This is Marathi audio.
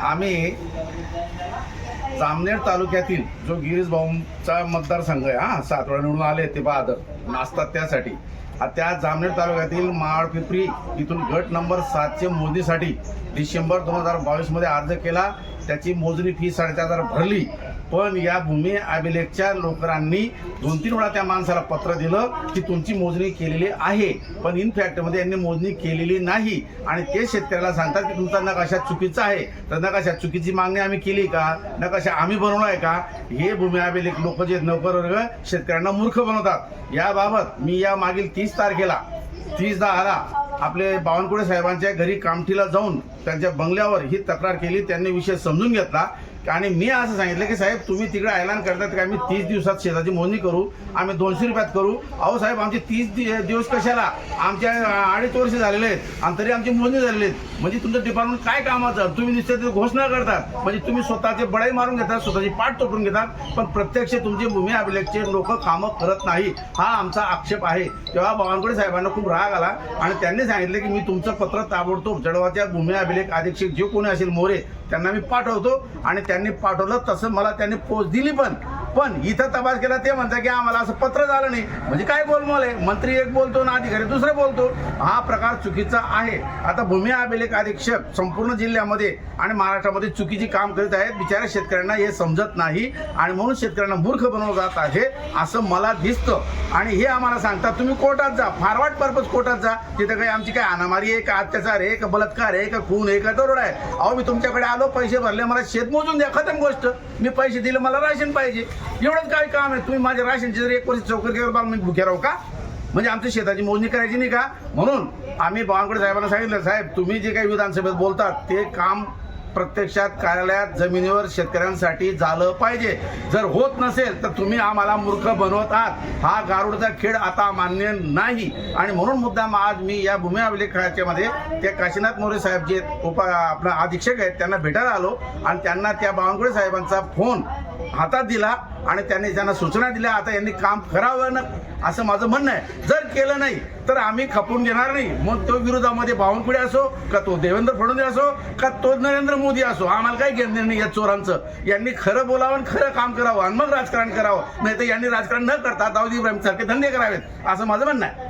आम्ही जामनेर तालुक्यातील जो गिरीश भाऊंचा मतदारसंघ आहे हा सातवडा निवडून आले ते बहादर नाचतात त्यासाठी. त्या जामनेर तालुक्यातील माळपिपरी इथून गट नंबर सातचे मोजणीसाठी डिसेंबर दोन हजार बावीसमध्ये अर्ज केला. त्याची मोजणी फी साडेचार हजार भरली. पण या भूमी अभिलेखच्या लोकांनी दोन तीन वेळा त्या माणसाला पत्र दिलं की तुमची मोजणी केलेली आहे. पण इन फॅक्टमध्ये यांनी मोजणी केलेली नाही. आणि ते शेतकऱ्याला सांगतात की तुमचा नकाशा चुकीचा आहे. तर नकाशा चुकीची मागणी आम्ही केली का? नकाशा आम्ही बनवला आहे का? हे भूमी अभिलेख लोक जे नोकर वर्ग शेतकऱ्यांना मूर्ख बनवतात. याबाबत मी या मागील तीस तारखेला तीस दहाला आपले बावनकुळे साहेबांच्या घरी कामठीला जाऊन त्यांच्या बंगल्यावर ही तक्रार केली. त्यांनी विषय समजून घेतला. आणि मी असं सांगितलं की साहेब तुम्ही तिकडे ऐलान करतात की आम्ही तीस दिवसात शेताची मोजणी करू आम्ही दोनशे रुपयात करू. अहो साहेब आमचे तीस दि- दिवस कशाला? आमच्या अडीच वर्ष झालेले आहेत आणि तरी आमची मोजणी झालेली आहेत. म्हणजे तुमचं डिपार्टमेंट काय कामाचं? तुम्ही निश्चित घोषणा करतात. म्हणजे तुम्ही स्वतःचे बडाई मारून घेतात स्वतःची पाठ तोडून घेतात पण प्रत्यक्ष तुमचे भूमी अभिलेखचे लोक कामं करत नाही. हा आमचा आक्षेप आहे. तेव्हा बावनकुळे साहेबांना खूप राग आला आणि त्यांनी सांगितले की मी तुमचं पत्र ताबडतोब जळगावच्या भूमी अभिलेख अधीक्षक जे कोणी असेल मोरे त्यांना मी पाठवतो आणि त्यांनी पाठवलं तसं मला त्यांनी पोच दिली पण. पण इथं तपास केला ते म्हणतात की आम्हाला असं पत्र झालं नाही. म्हणजे काय बोलमोल आहे? मंत्री एक बोलतो ना अधिकारी दुसरे बोलतो. हा प्रकार चुकीचा आहे. आता भूमी अभिलेख अधीक्षक संपूर्ण जिल्ह्यामध्ये आणि महाराष्ट्रामध्ये चुकीची काम करीत आहेत. बिचाऱ्या शेतकऱ्यांना हे समजत नाही आणि म्हणून शेतकऱ्यांना मूर्ख बनवलं जात आहे असं मला दिसतं. आणि हे आम्हाला सांगतात तुम्ही कोर्टात जा फॉरवर्ड पर्पज कोर्टात जा. तिथं काही आमची काय अनामारी आहे का अत्याचार आहे का बलात्कार आहे का खून आहे का दरोड आहे. अहो मी तुमच्याकडे आलो पैसे भरले मला शेत मोजून द्या खतम गोष्ट. मी पैसे दिले मला राशन पाहिजे. एवढंच काय काम आहे. तुम्ही माझ्या राशनची जर एक वर्ष चौकशी केलं तर मी भुक्या राहू का? म्हणजे आमच्या शेताची मोजणी करायची नाही का? म्हणून आम्ही बावनकुळे साहेबांना सांगितलं साहेब तुम्ही जे काही विधानसभेत बोलतात ते काम प्रत्यक्षात कार्यालयात जमिनीवर शेतकऱ्यांसाठी झालं पाहिजे. जर होत नसेल तर तुम्ही आम्हाला मूर्ख बनवत आहात. हा गारुडचा खेळ आता मान्य नाही. आणि म्हणून मुद्दाम आज मी या भूमी अभिलेखाच्या मध्ये ते काशीनाथ मोरे साहेब जे उपा आपला अधीक्षक आहेत त्यांना भेटायला आलो. आणि त्यांना त्या बावनकुळे साहेबांचा फोन हातात दिला आणि त्यांनी त्यांना सूचना दिल्या आता यांनी काम करावं ना? असं माझं म्हणणं आहे. जर केलं नाही तर आम्ही खपून घेणार नाही. मग तो विरोधामध्ये बावनकुळे असो का तो देवेंद्र फडणवीस असो का तो नरेंद्र मोदी असो आम्हाला काय घेणं नाही या चोरांचं. यांनी खरं बोलावं आणि खरं काम करावं आणि मग राजकारण करावं. नाही तर यांनी राजकारण न करता दाऊद इब्राहिम सारखे धंदे करावेत. असं माझं म्हणणं आहे.